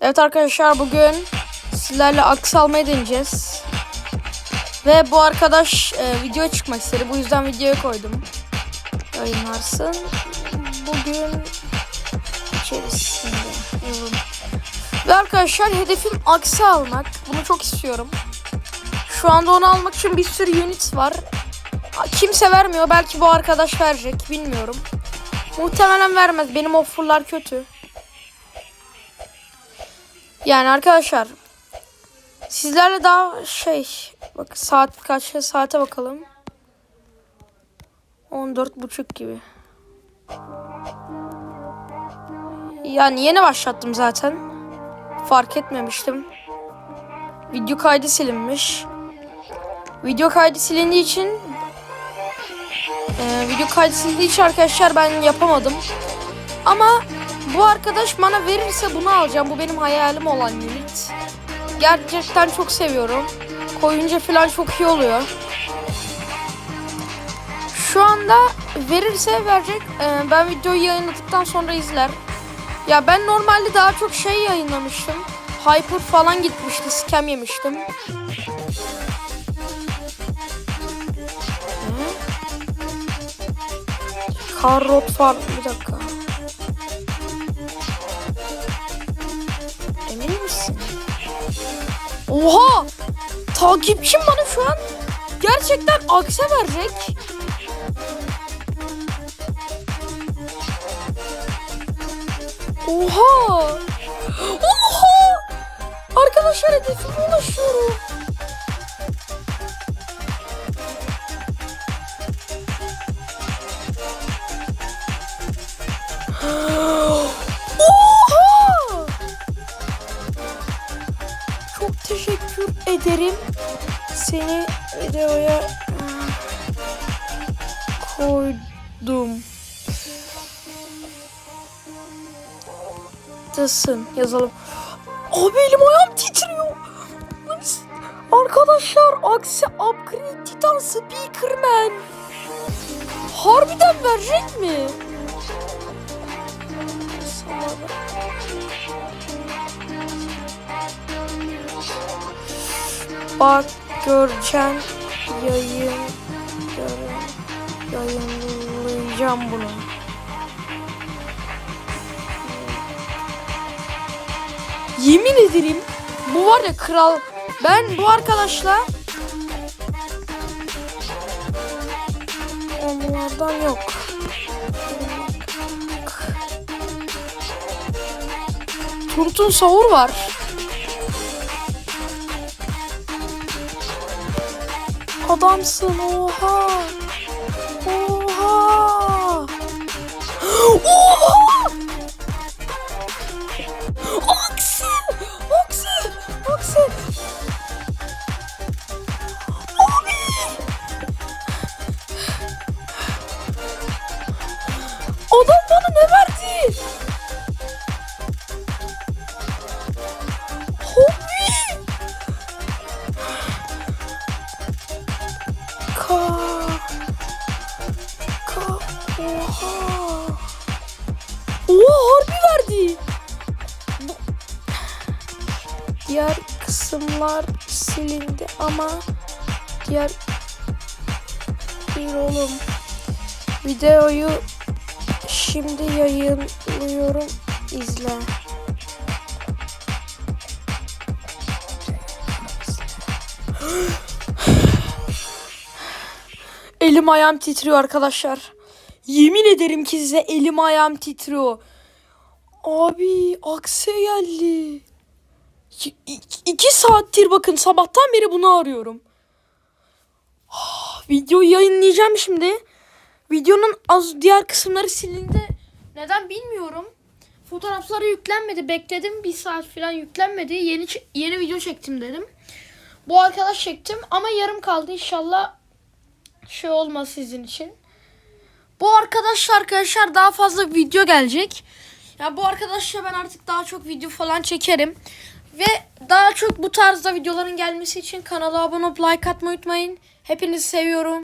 Evet arkadaşlar bugün sizlerle aks almayı deneyeceğiz. Ve bu arkadaş e, videoya çıkmak istedi. Bu yüzden videoya koydum. Yayınlarsın. Bugün içerisinde. yorum. Ve arkadaşlar hedefim aksi almak. Bunu çok istiyorum. Şu anda onu almak için bir sürü unit var. Kimse vermiyor. Belki bu arkadaş verecek. Bilmiyorum. Muhtemelen vermez. Benim offerlar kötü. Yani arkadaşlar sizlerle daha şey bak saat kaç saate bakalım. 14 buçuk gibi. Yani yeni başlattım zaten. Fark etmemiştim. Video kaydı silinmiş. Video kaydı silindiği için e, video kaydı silindiği için arkadaşlar ben yapamadım. Ama bu arkadaş bana verirse bunu alacağım. Bu benim hayalim olan unit. Gerçekten çok seviyorum. Koyunca falan çok iyi oluyor. Şu anda verirse verecek. Ee, ben videoyu yayınladıktan sonra izler. Ya ben normalde daha çok şey yayınlamıştım. Hyper falan gitmişti. Scam yemiştim. Karrot var. Bir dakika. Emin misin? Oha! Takipçim bana şu an gerçekten akse verecek. Oha! Oha! Arkadaşlar hedefime ulaşıyorum. Ederim. Seni videoya ıı, koydum. Tasın yazalım. Abi elim ayağım titriyor. Arkadaşlar aksi upgrade titan speakerman. Harbiden verecek mi? Bak göreceksin yayın yayınlayacağım bunu. Yemin ederim bu var ya kral. Ben bu arkadaşla onlardan yok. Turtun sahur var. 好棒吃哦哈。Oha. Oha harbi verdi. Diğer kısımlar silindi ama diğer bir oğlum videoyu şimdi yayınlıyorum izle. Elim ayağım titriyor arkadaşlar. Yemin ederim ki size elim ayağım titriyor. Abi akse geldi. İki, iki- saattir bakın sabahtan beri bunu arıyorum. Ah, Videoyu yayınlayacağım şimdi. Videonun az diğer kısımları silindi. Neden bilmiyorum. Fotoğrafları yüklenmedi. Bekledim bir saat falan yüklenmedi. Yeni yeni video çektim dedim. Bu arkadaş çektim ama yarım kaldı. İnşallah şey olmaz sizin için. Bu arkadaşla arkadaşlar daha fazla video gelecek. Ya bu arkadaşla ben artık daha çok video falan çekerim. Ve daha çok bu tarzda videoların gelmesi için kanala abone olup like atmayı unutmayın. Hepinizi seviyorum.